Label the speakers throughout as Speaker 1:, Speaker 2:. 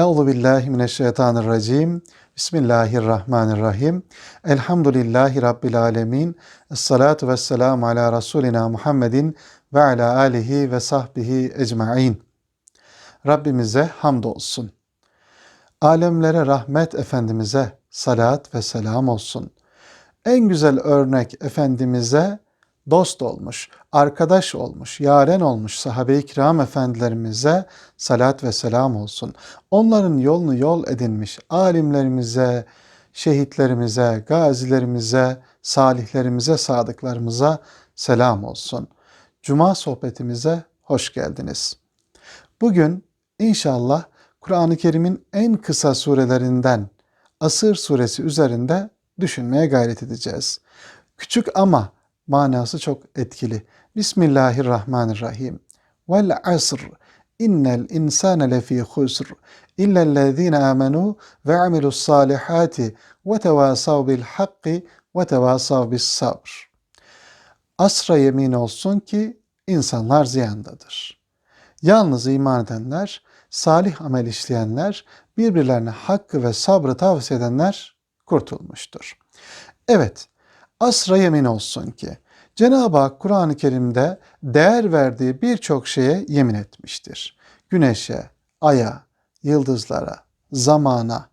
Speaker 1: Euzu billahi mineşşeytanirracim. Bismillahirrahmanirrahim. Elhamdülillahi rabbil alamin. Essalatu vesselamu ala rasulina Muhammedin ve ala alihi ve sahbihi ecmaîn. Rabbimize hamdolsun. Alemlere rahmet efendimize salat ve selam olsun. En güzel örnek efendimize dost olmuş, arkadaş olmuş, yaren olmuş sahabe-i kiram efendilerimize salat ve selam olsun. Onların yolunu yol edinmiş alimlerimize, şehitlerimize, gazilerimize, salihlerimize, sadıklarımıza selam olsun. Cuma sohbetimize hoş geldiniz. Bugün inşallah Kur'an-ı Kerim'in en kısa surelerinden Asır suresi üzerinde düşünmeye gayret edeceğiz. Küçük ama manası çok etkili. Bismillahirrahmanirrahim. Vel asr innel insane lefî husr illellezîne amenu ve amilus salihati ve tevasav bil hakki ve tevasav bis sabr. Asra yemin olsun ki insanlar ziyandadır. Yalnız iman edenler, salih amel işleyenler, birbirlerine hakkı ve sabrı tavsiye edenler kurtulmuştur. Evet, asra yemin olsun ki Cenab-ı Hak Kur'an-ı Kerim'de değer verdiği birçok şeye yemin etmiştir. Güneşe, aya, yıldızlara, zamana.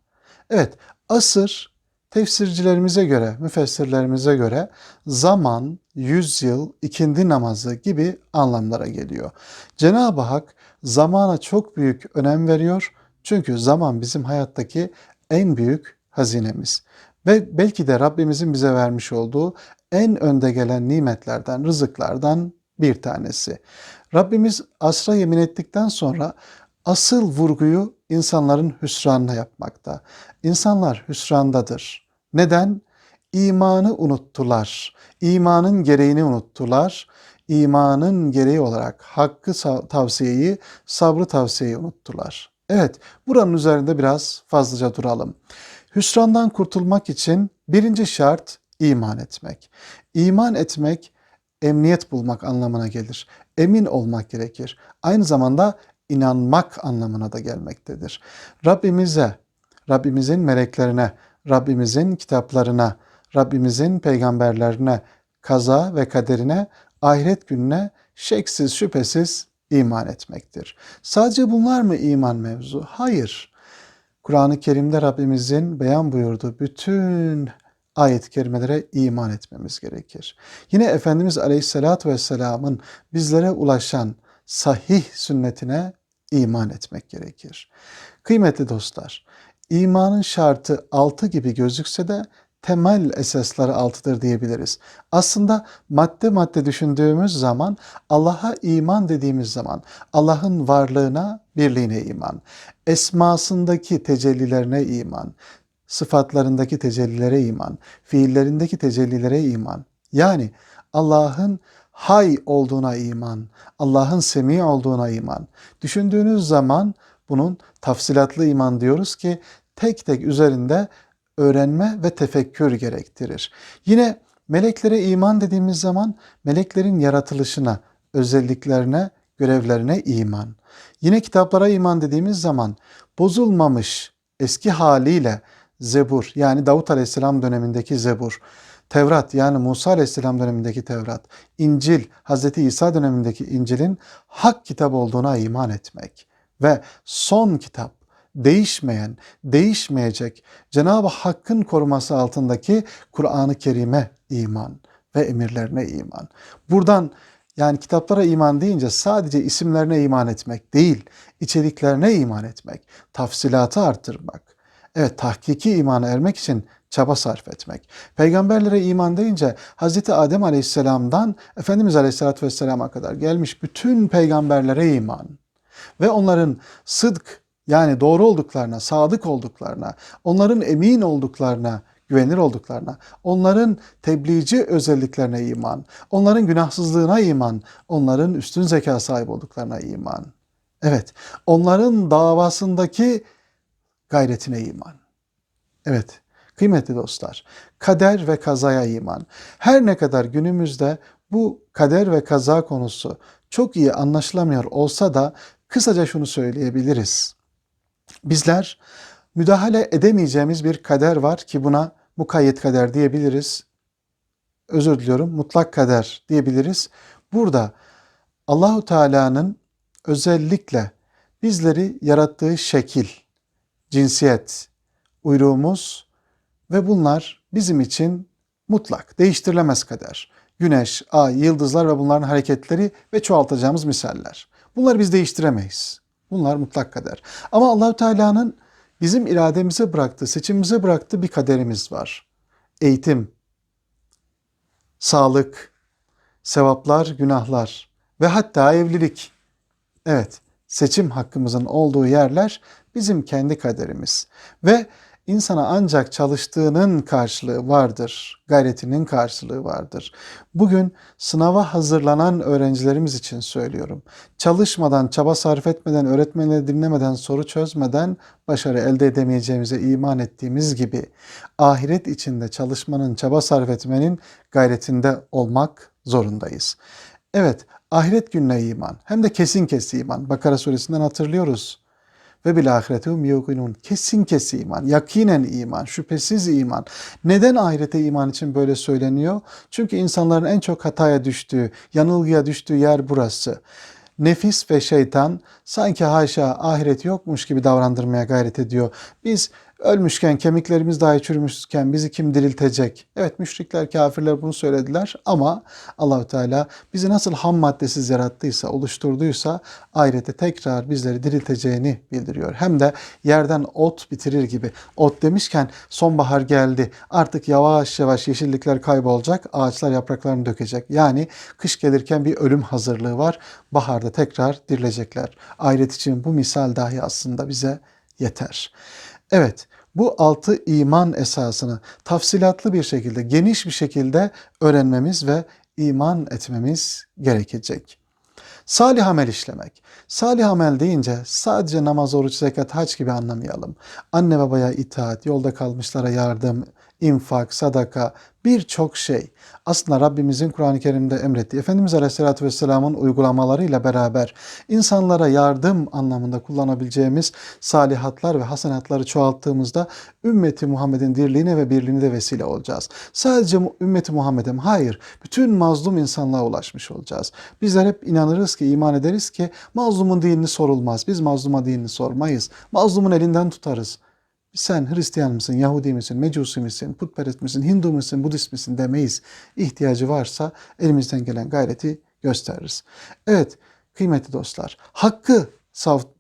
Speaker 1: Evet, asır tefsircilerimize göre, müfessirlerimize göre zaman, yüzyıl, ikindi namazı gibi anlamlara geliyor. Cenab-ı Hak zamana çok büyük önem veriyor. Çünkü zaman bizim hayattaki en büyük hazinemiz. Ve belki de Rabbimizin bize vermiş olduğu en önde gelen nimetlerden, rızıklardan bir tanesi. Rabbimiz asra yemin ettikten sonra asıl vurguyu insanların hüsranına yapmakta. İnsanlar hüsrandadır. Neden? İmanı unuttular. İmanın gereğini unuttular. İmanın gereği olarak hakkı tavsiyeyi, sabrı tavsiyeyi unuttular. Evet, buranın üzerinde biraz fazlaca duralım. Hüsrandan kurtulmak için birinci şart iman etmek. İman etmek emniyet bulmak anlamına gelir. Emin olmak gerekir. Aynı zamanda inanmak anlamına da gelmektedir. Rabbimize, Rabbimizin meleklerine, Rabbimizin kitaplarına, Rabbimizin peygamberlerine, kaza ve kaderine, ahiret gününe şeksiz şüphesiz iman etmektir. Sadece bunlar mı iman mevzu? Hayır. Kur'an-ı Kerim'de Rabbimizin beyan buyurduğu bütün ayet-i kerimelere iman etmemiz gerekir. Yine Efendimiz Aleyhisselatü Vesselam'ın bizlere ulaşan sahih sünnetine iman etmek gerekir. Kıymetli dostlar, imanın şartı altı gibi gözükse de temel esasları altıdır diyebiliriz. Aslında madde madde düşündüğümüz zaman Allah'a iman dediğimiz zaman Allah'ın varlığına, birliğine iman, esmasındaki tecellilerine iman, sıfatlarındaki tecellilere iman, fiillerindeki tecellilere iman. Yani Allah'ın hay olduğuna iman, Allah'ın semi olduğuna iman. Düşündüğünüz zaman bunun tafsilatlı iman diyoruz ki tek tek üzerinde öğrenme ve tefekkür gerektirir. Yine meleklere iman dediğimiz zaman meleklerin yaratılışına, özelliklerine, görevlerine iman. Yine kitaplara iman dediğimiz zaman bozulmamış eski haliyle Zebur yani Davut Aleyhisselam dönemindeki Zebur, Tevrat yani Musa Aleyhisselam dönemindeki Tevrat, İncil Hz. İsa dönemindeki İncil'in hak kitap olduğuna iman etmek ve son kitap değişmeyen, değişmeyecek Cenab-ı Hakk'ın koruması altındaki Kur'an-ı Kerim'e iman ve emirlerine iman. Buradan yani kitaplara iman deyince sadece isimlerine iman etmek değil, içeriklerine iman etmek, tafsilatı arttırmak. Evet tahkiki imana ermek için çaba sarf etmek. Peygamberlere iman deyince Hz. Adem Aleyhisselam'dan Efendimiz Aleyhisselatü Vesselam'a kadar gelmiş bütün peygamberlere iman ve onların sıdk yani doğru olduklarına, sadık olduklarına, onların emin olduklarına, güvenir olduklarına, onların tebliğci özelliklerine iman, onların günahsızlığına iman, onların üstün zeka sahip olduklarına iman. Evet, onların davasındaki gayretine iman. Evet, kıymetli dostlar, kader ve kazaya iman. Her ne kadar günümüzde bu kader ve kaza konusu çok iyi anlaşılamıyor olsa da kısaca şunu söyleyebiliriz. Bizler müdahale edemeyeceğimiz bir kader var ki buna mukayyet kader diyebiliriz. Özür diliyorum, mutlak kader diyebiliriz. Burada Allahu Teala'nın özellikle bizleri yarattığı şekil, cinsiyet, uyruğumuz ve bunlar bizim için mutlak, değiştirilemez kader. Güneş, ay, yıldızlar ve bunların hareketleri ve çoğaltacağımız misaller. Bunları biz değiştiremeyiz. Bunlar mutlak kader. Ama Allahu Teala'nın bizim irademize bıraktığı, seçimimize bıraktığı bir kaderimiz var. Eğitim, sağlık, sevaplar, günahlar ve hatta evlilik. Evet, seçim hakkımızın olduğu yerler bizim kendi kaderimiz. Ve insana ancak çalıştığının karşılığı vardır, gayretinin karşılığı vardır. Bugün sınava hazırlanan öğrencilerimiz için söylüyorum. Çalışmadan, çaba sarf etmeden, öğretmenleri dinlemeden, soru çözmeden başarı elde edemeyeceğimize iman ettiğimiz gibi ahiret içinde çalışmanın, çaba sarf etmenin gayretinde olmak zorundayız. Evet, ahiret gününe iman. Hem de kesin kesin iman. Bakara suresinden hatırlıyoruz. Ve bil ahiretehum yuqinun. Kesin kesin iman, yakinen iman, şüphesiz iman. Neden ahirete iman için böyle söyleniyor? Çünkü insanların en çok hataya düştüğü, yanılgıya düştüğü yer burası. Nefis ve şeytan sanki haşa ahiret yokmuş gibi davrandırmaya gayret ediyor. Biz Ölmüşken, kemiklerimiz dahi çürümüşken bizi kim diriltecek? Evet müşrikler, kafirler bunu söylediler ama Allahü Teala bizi nasıl ham maddesiz yarattıysa, oluşturduysa ahirete tekrar bizleri dirilteceğini bildiriyor. Hem de yerden ot bitirir gibi. Ot demişken sonbahar geldi. Artık yavaş yavaş yeşillikler kaybolacak, ağaçlar yapraklarını dökecek. Yani kış gelirken bir ölüm hazırlığı var. Baharda tekrar dirilecekler. Ahiret için bu misal dahi aslında bize yeter. Evet, bu altı iman esasını tafsilatlı bir şekilde, geniş bir şekilde öğrenmemiz ve iman etmemiz gerekecek. Salih amel işlemek. Salih amel deyince sadece namaz, oruç, zekat, hac gibi anlamayalım. Anne babaya itaat, yolda kalmışlara yardım, infak, sadaka, birçok şey aslında Rabbimizin Kur'an-ı Kerim'de emrettiği, Efendimiz Aleyhisselatü Vesselam'ın uygulamalarıyla beraber insanlara yardım anlamında kullanabileceğimiz salihatlar ve hasenatları çoğalttığımızda ümmeti Muhammed'in dirliğine ve birliğine de vesile olacağız. Sadece ümmeti Muhammed'e mi? Hayır. Bütün mazlum insanlığa ulaşmış olacağız. Bizler hep inanırız ki, iman ederiz ki mazlumun dinini sorulmaz. Biz mazluma dinini sormayız. Mazlumun elinden tutarız sen Hristiyan mısın, Yahudi misin, Mecusi misin, putperest misin, Hindu musun, Budist misin demeyiz. İhtiyacı varsa elimizden gelen gayreti gösteririz. Evet kıymetli dostlar, hakkı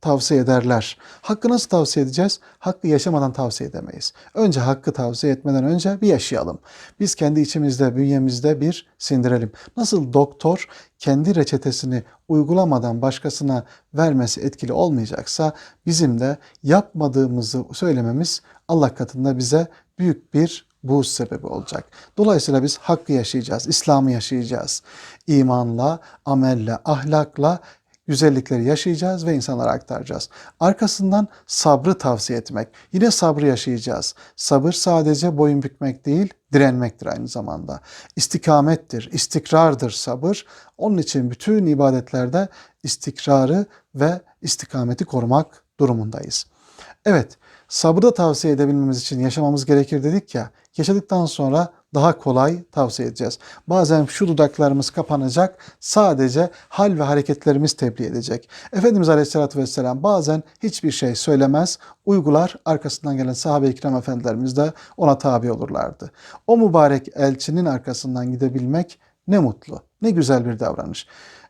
Speaker 1: tavsiye ederler. Hakkı nasıl tavsiye edeceğiz? Hakkı yaşamadan tavsiye edemeyiz. Önce hakkı tavsiye etmeden önce bir yaşayalım. Biz kendi içimizde, bünyemizde bir sindirelim. Nasıl doktor kendi reçetesini uygulamadan başkasına vermesi etkili olmayacaksa bizim de yapmadığımızı söylememiz Allah katında bize büyük bir buğz sebebi olacak. Dolayısıyla biz hakkı yaşayacağız, İslam'ı yaşayacağız. İmanla, amelle, ahlakla güzellikleri yaşayacağız ve insanlara aktaracağız. Arkasından sabrı tavsiye etmek. Yine sabrı yaşayacağız. Sabır sadece boyun bükmek değil, direnmektir aynı zamanda. İstikamettir, istikrardır sabır. Onun için bütün ibadetlerde istikrarı ve istikameti korumak durumundayız. Evet, sabrı da tavsiye edebilmemiz için yaşamamız gerekir dedik ya. Yaşadıktan sonra daha kolay tavsiye edeceğiz. Bazen şu dudaklarımız kapanacak, sadece hal ve hareketlerimiz tebliğ edecek. Efendimiz Aleyhisselatü Vesselam bazen hiçbir şey söylemez, uygular, arkasından gelen sahabe-i kiram efendilerimiz de ona tabi olurlardı. O mübarek elçinin arkasından gidebilmek ne mutlu, ne güzel bir davranış.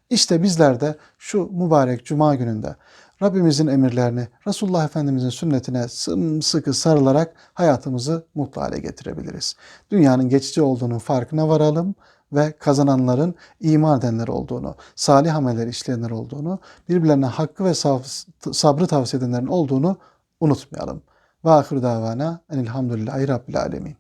Speaker 1: İşte bizler de şu mübarek cuma gününde Rabbimizin emirlerini, Resulullah Efendimizin sünnetine sımsıkı sarılarak hayatımızı mutlu hale getirebiliriz. Dünyanın geçici olduğunu farkına varalım ve kazananların iman edenler olduğunu, salih ameller işleyenler olduğunu, birbirlerine hakkı ve sabrı tavsiye edenlerin olduğunu unutmayalım. Ve ahir davana enilhamdülillahi rabbil alemin.